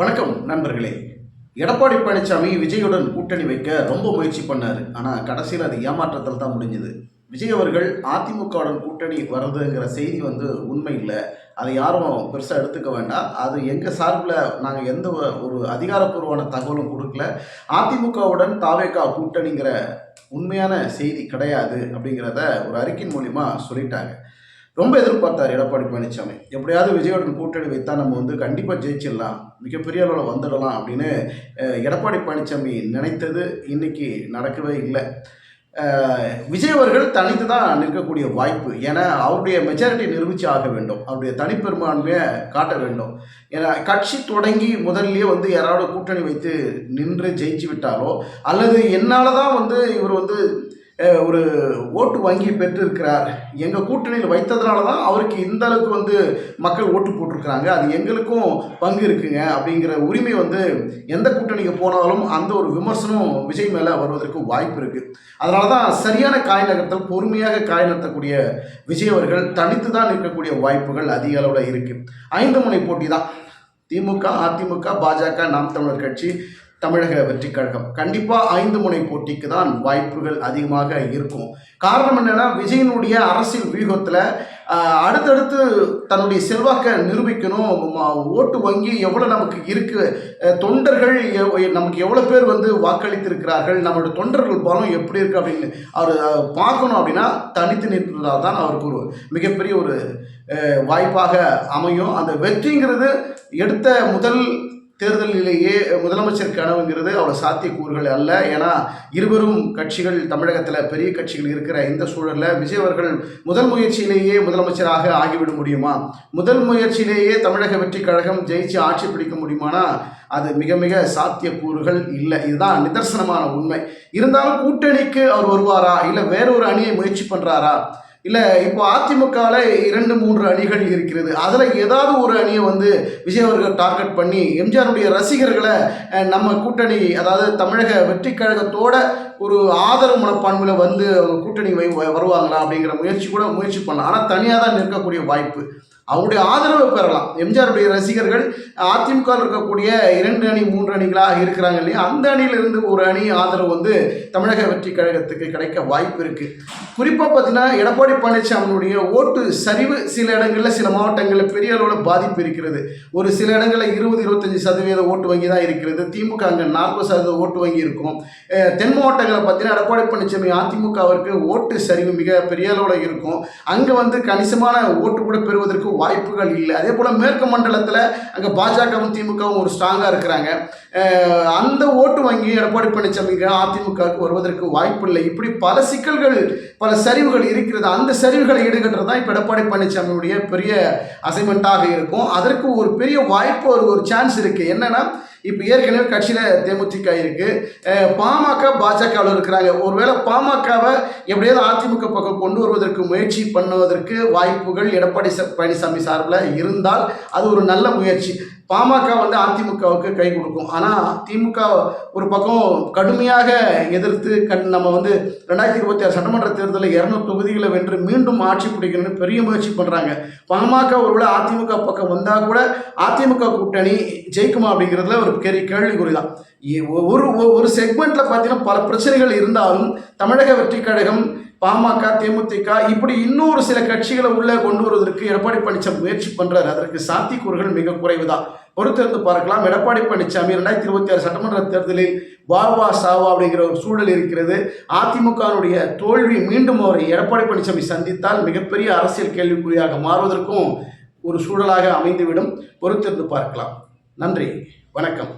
வணக்கம் நண்பர்களே. எடப்பாடி பழனிசாமி விஜயுடன் கூட்டணி வைக்க ரொம்ப முயற்சி பண்ணார். ஆனால் கடைசியில் அது ஏமாற்றத்தில் தான் முடிஞ்சது. விஜய் அவர்கள் அதிமுகவுடன் கூட்டணி வர்றதுங்கிற செய்தி வந்து உண்மை இல்லை. அதை யாரும் பெருசாக எடுத்துக்க வேண்டாம். அது எங்கள் சார்பில் நாங்கள் எந்த ஒரு அதிகாரப்பூர்வமான தகவலும் கொடுக்கல. அதிமுகவுடன் தாவேகா கூட்டணிங்கிற உண்மையான செய்தி கிடையாது அப்படிங்கிறத ஒரு அறிக்கையின் மூலிமா சொல்லிட்டாங்க. ரொம்ப எதிர்பார்த்தார் எடப்பாடி பழனிசாமி எப்படியாவது விஜயோடன் கூட்டணி வைத்தா நம்ம வந்து கண்டிப்பாக ஜெயிச்சிடலாம். மிகப்பெரிய அளவில் வந்துடலாம் அப்படின்னு எடப்பாடி பழனிசாமி நினைத்தது இன்னைக்கு நடக்கவே இல்லை. விஜய் அவர்கள் தனித்து தான் நிற்கக்கூடிய வாய்ப்பு. ஏன்னா அவருடைய மெஜாரிட்டி நிரூபிச்சு ஆக வேண்டும். அவருடைய தனிப்பெரும்பான்மையை காட்ட வேண்டும். ஏன்னா கட்சி தொடங்கி முதல்லயே வந்து யாராவது கூட்டணி வைத்து நின்று ஜெயிச்சு விட்டாலோ அல்லது என்னால் தான் வந்து இவர் வந்து ஒரு ஓட்டு வங்கி பெற்றிருக்கிறார். எங்கள் கூட்டணியில் வைத்ததுனால தான் அவருக்கு இந்த அளவுக்கு வந்து மக்கள் ஓட்டு போட்டிருக்கிறாங்க. அது எங்களுக்கும் பங்கு இருக்குங்க. அப்படிங்கிற உரிமை வந்து எந்த கூட்டணிக்கு போனாலும் அந்த ஒரு விமர்சனம் விஜய் மேலே வருவதற்கு வாய்ப்பு இருக்குது அதனால தான் சரியான காய் நகர்த்தல் பொறுமையாக காய் நகர்த்தக்கூடிய விஜய் அவர்கள் தனித்து தான் நிற்கக்கூடிய வாய்ப்புகள் அதிக அளவில் இருக்குது ஐந்து முனை போட்டி தான் திமுக அதிமுக பாஜக நாம் தமிழர் கட்சி தமிழக வெற்றி கழகம். கண்டிப்பாக ஐந்து முனை போட்டிக்கு தான் வாய்ப்புகள் அதிகமாக இருக்கும். காரணம் என்னென்னா விஜயனுடைய அரசியல் வியூகத்தில் அடுத்தடுத்து தன்னுடைய செல்வாக்கை நிரூபிக்கணும். ஓட்டு வங்கி எவ்வளோ நமக்கு இருக்கு. தொண்டர்கள் நமக்கு எவ்வளோ பேர் வந்து வாக்களித்திருக்கிறார்கள். நம்மளுடைய தொண்டர்கள் பலம் எப்படி இருக்குது அப்படின்னு அவர் பார்க்கணும் அப்படின்னா தனித்து நிற்பதால் தான் அவருக்கு ஒரு மிகப்பெரிய ஒரு வாய்ப்பாக அமையும். அந்த வெற்றிங்கிறது எடுத்த முதல் தேர்தலிலேயே முதலமைச்சர் கனவுங்கிறது அவ்வளோ சாத்தியக்கூறுகள் அல்ல. ஏன்னா இருவரும் கட்சிகள் தமிழகத்தில் பெரிய கட்சிகள் இருக்கிற இந்த சூழலில் விஜய் அவர்கள் முதல் முயற்சியிலேயே முதலமைச்சராக ஆகிவிட முடியுமா? முதல் முயற்சியிலேயே தமிழக வெற்றி கழகம் ஜெயிச்சு ஆட்சி பிடிக்க முடியுமானா? அது மிக மிக சாத்தியக்கூறுகள் இல்லை. இதுதான் நிதர்சனமான உண்மை. இருந்தாலும் கூட்டணிக்கு அவர் வருவாரா? இல்லை வேற ஒரு அணியை முயற்சி பண்ணுறாரா இல்லை இப்போ அதிமுகவில் இரண்டு மூன்று அணிகள் இருக்கிறது. அதில் ஏதாவது ஒரு அணியை வந்து விஜய் அவர்கள் டார்கெட் பண்ணி எம்ஜிஆருடைய ரசிகர்களை நம்ம கூட்டணி அதாவது தமிழக வெற்றி கழகத்தோட ஒரு ஆதரவு மனப்பான்மையில் வந்து அவங்க கூட்டணி வை வ- வருவாங்களா அப்படிங்கிற முயற்சி கூட முயற்சி பண்ணலாம். ஆனால் தனியாக தான் நிற்கக்கூடிய வாய்ப்பு. அவருடைய ஆதரவை பெறலாம். எம்ஜிஆருடைய ரசிகர்கள் அதிமுக இருக்கக்கூடிய இரண்டு அணி மூன்று அணிகளாக இருக்கிறாங்க இல்லையா? அந்த அணியிலிருந்து ஒரு அணி ஆதரவு வந்து தமிழக வெற்றி கழகத்துக்கு கிடைக்க வாய்ப்பு இருக்குது குறிப்பாக பார்த்தீங்கன்னா எடப்பாடி பழனிசாமியுடைய ஓட்டு சரிவு சில இடங்களில் சில மாவட்டங்களில் பெரிய அளவில் பாதிப்பு இருக்கிறது. ஒரு சில இடங்களில் இருபது இருபத்தஞ்சி சதவீத ஓட்டு வங்கி தான் இருக்கிறது. திமுக அங்கே நாற்பது சதவீத ஓட்டு வங்கி இருக்கும். தென் மாவட்டங்களில் பார்த்தீங்கன்னா எடப்பாடி பழனிசாமி அதிமுகவிற்கு ஓட்டு சரிவு மிக பெரிய அளவில் இருக்கும். அங்கே வந்து கணிசமான ஓட்டு கூட பெறுவதற்கு வாய்ப்புகள் இல்லை. அதே போல் மேற்கு மண்டலத்தில் அங்கே பாஜகவும் திமுகவும் ஒரு ஸ்ட்ராங்காக இருக்கிறாங்க. அந்த ஓட்டு வங்கி எடப்பாடி பழனிசாமிக்கு அதிமுகவுக்கு வருவதற்கு வாய்ப்பு இல்லை. இப்படி பல சிக்கல்கள் பல சரிவுகள் இருக்கிறது. அந்த சரிவுகளை ஈடுகட்டுறது தான் இப்போ எடப்பாடி பழனிசாமியுடைய பெரிய அசைன்மெண்ட்டாக இருக்கும். அதற்கு ஒரு பெரிய வாய்ப்பு ஒரு ஒரு சான்ஸ் இருக்குது என்னென்னா இப்போ ஏற்கனவே கட்சியில் தேமுதிக இருக்குது பாமக பாஜகவில் இருக்கிறாங்க. ஒருவேளை பாமகவை எப்படியாவது அதிமுக பக்கம் கொண்டு வருவதற்கு முயற்சி பண்ணுவதற்கு வாய்ப்புகள் எடப்பாடி ச- பழனிசாமி சார்பில் இருந்தால் அது ஒரு நல்ல முயற்சி. பாமக வந்து அதிமுகவுக்கு கை கொடுக்கும். ஆனால் திமுக ஒரு பக்கம் கடுமையாக எதிர்த்து கண் நம்ம வந்து ரெண்டாயிரத்தி இருபத்தி ஆறு சட்டமன்ற தேர்தலில் இரநூறு தொகுதிகளை வென்று மீண்டும் ஆட்சி பிடிக்கணும்னு பெரிய முயற்சி பண்ணுறாங்க பாமக ஒருவேளை அதிமுக பக்கம் வந்தால் கூட அதிமுக கூட்டணி ஜெயிக்குமா அப்படிங்கிறதுல ஒரு பெரிய கேள்விக்குறி தான் இ- ஒரு- ஒரு செக்மெண்ட்டில் பார்த்தீங்கன்னா பல பிரச்சனைகள் இருந்தாலும் தமிழக வெற்றி கழகம் பாமக தேமுதிக இப்படி இன்னொரு சில கட்சிகளை உள்ளே கொண்டு வருவதற்கு எடப்பாடி பழனிசாமி முயற்சி பண்ணுறாரு அதற்கு சாத்தியக்கூறுகள் மிக குறைவு தான் பொறுத்திருந்து பார்க்கலாம். எடப்பாடி பழனிசாமி ரெண்டாயிரத்தி இருபத்தி ஆறு சட்டமன்ற தேர்தலில் வாவா சாவா அப்படிங்கிற ஒரு சூழல் இருக்கிறது. அதிமுகனுடைய தோல்வி மீண்டும் அவரை எடப்பாடி பழனிசாமி சந்தித்தால் மிகப்பெரிய அரசியல் கேள்விக்குறியாக மாறுவதற்கும் ஒரு சூழலாக அமைந்துவிடும். பொறுத்திருந்து பார்க்கலாம். நன்றி. வணக்கம்.